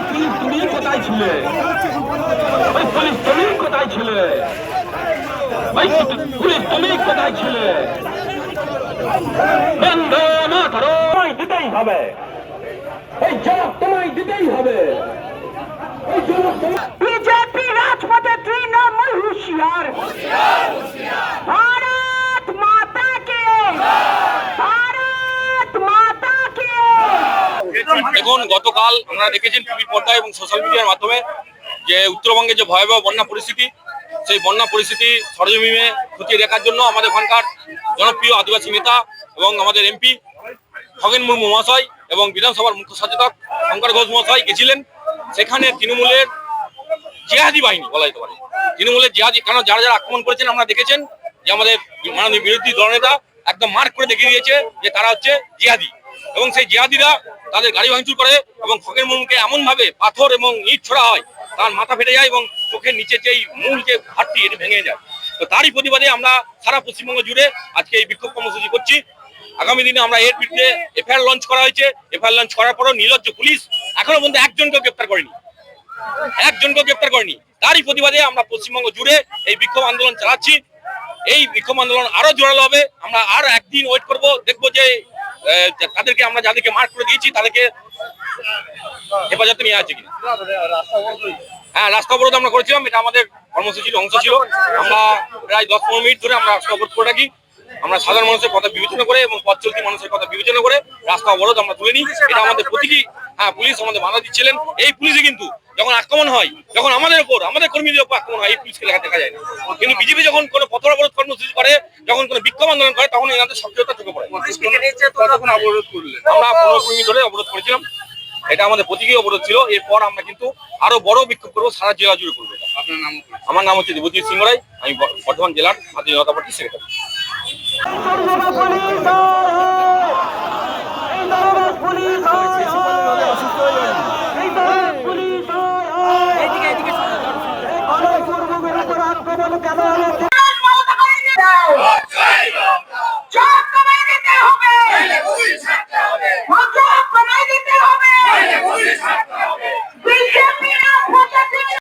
Police তুমি কোথায় ছিলে? ওই পুলিশ তুমি কোথায় ছিলে? ওই পুলিশ তুমি কোথায় ছিলে? হবে। হবে। দেখুন, গতকাল আপনারা দেখেছেন টিভির পর্দায় এবং সোশ্যাল মিডিয়ার মাধ্যমে যে উত্তরবঙ্গে যে ভয়াবহ বন্যা পরিস্থিতি, সেই বন্যা পরিস্থিতি সরজমিনে খতিয়ে দেখার জন্য আমাদের ওখানকার জনপ্রিয় আদিবাসী নেতা এবং আমাদের এমপি খগেন মুর্মু মহাশয় এবং বিধানসভার মুখ্য সচেতক শঙ্কর ঘোষ মহাশয় গেছিলেন। সেখানে তৃণমূলের জিহাদি বাহিনী বলা যেতে পারে। তৃণমূলের জিহাদি কারণ যারা যারা আক্রমণ করেছেন আপনারা দেখেছেন যে আমাদের মাননীয় বিরোধী দলনেতা একদম মার্ক করে দেখিয়ে দিয়েছে যে তারা হচ্ছে জিহাদি। এবং সেই জিহাদিরা তাদের গাড়ি ভাঙচুর করে এবং খগেন এমন ভাবে পাথর এবং ইট ছোড়া হয়, তার মাথা ফেটে যায় এবং চোখের নিচে যে মূল যে হাড়টি এটি ভেঙে যায়। তো তারই প্রতিবাদে আমরা সারা পশ্চিমবঙ্গ জুড়ে আজকে এই বিক্ষোভ কর্মসূচি করছি। আগামী দিনে আমরা এর বিরুদ্ধে এফআইআর লঞ্চ করা হয়েছে। এফআইআর লঞ্চ করার পরও নির্লজ্জ পুলিশ এখনও পর্যন্ত একজনকেও গ্রেপ্তার করেনি। একজনকেও গ্রেপ্তার করেনি। তারই প্রতিবাদে আমরা পশ্চিমবঙ্গ জুড়ে এই বিক্ষোভ আন্দোলন চালাচ্ছি। এই বিক্ষোভ আন্দোলন আরও জোরালো হবে। আমরা আর একদিন ওয়েট করব, দেখব যে তাদেরকে আমরা যাদেরকে মার্ক করে দিয়েছি, তাদেরকে হেফাজতে নিয়ে আছে কিনা। হ্যাঁ রাস্তা অবরোধ আমরা করেছিলাম, এটা আমাদের কর্মসূচির অংশ ছিল। আমরা প্রায় দশ পনেরো মিনিট ধরে আমরা রাস্তা অবরোধ করে রাখি। আমরা সাধারণ মানুষের কথা বিবেচনা করে এবং পথ চলতি মানুষের কথা বিবেচনা করে রাস্তা অবরোধ আমরা তুলে নিই। এটা আমাদের প্রতিটি হ্যাঁ পুলিশ আমাদের বাধা দিচ্ছিলেন। এই পুলিশে কিন্তু যখন আক্রমণ হয় যখন আমাদের উপর আমাদের কর্মীদের উপর আক্রমণ হয় এই পুলিশকে লেখা দেখা যায় না। কিন্তু বিজেপি যখন কোনো পথ অবরোধ কর্মসূচি করে যখন কোনো বিক্ষোভ আন্দোলন করে তখন এনাদের সক্রিয়তা চোখে পড়ে। অবরোধ করলেন। আমরা পনেরো কুড়ি ধরে অবরোধ করেছিলাম। এটা আমাদের প্রতীকী অবরোধ ছিল। এরপর আমরা কিন্তু আরও বড় বিক্ষোভ করব সারা জেলা জুড়ে করব আপনার নাম আমার নাম হচ্ছে দেবজিৎ সিং রায়। আমি বর্ধমান জেলার ভারতীয় জনতা পার্টির সেক্রেটারি এই দরবার পুলিশ এই দরবার এদিকে কেন? হলো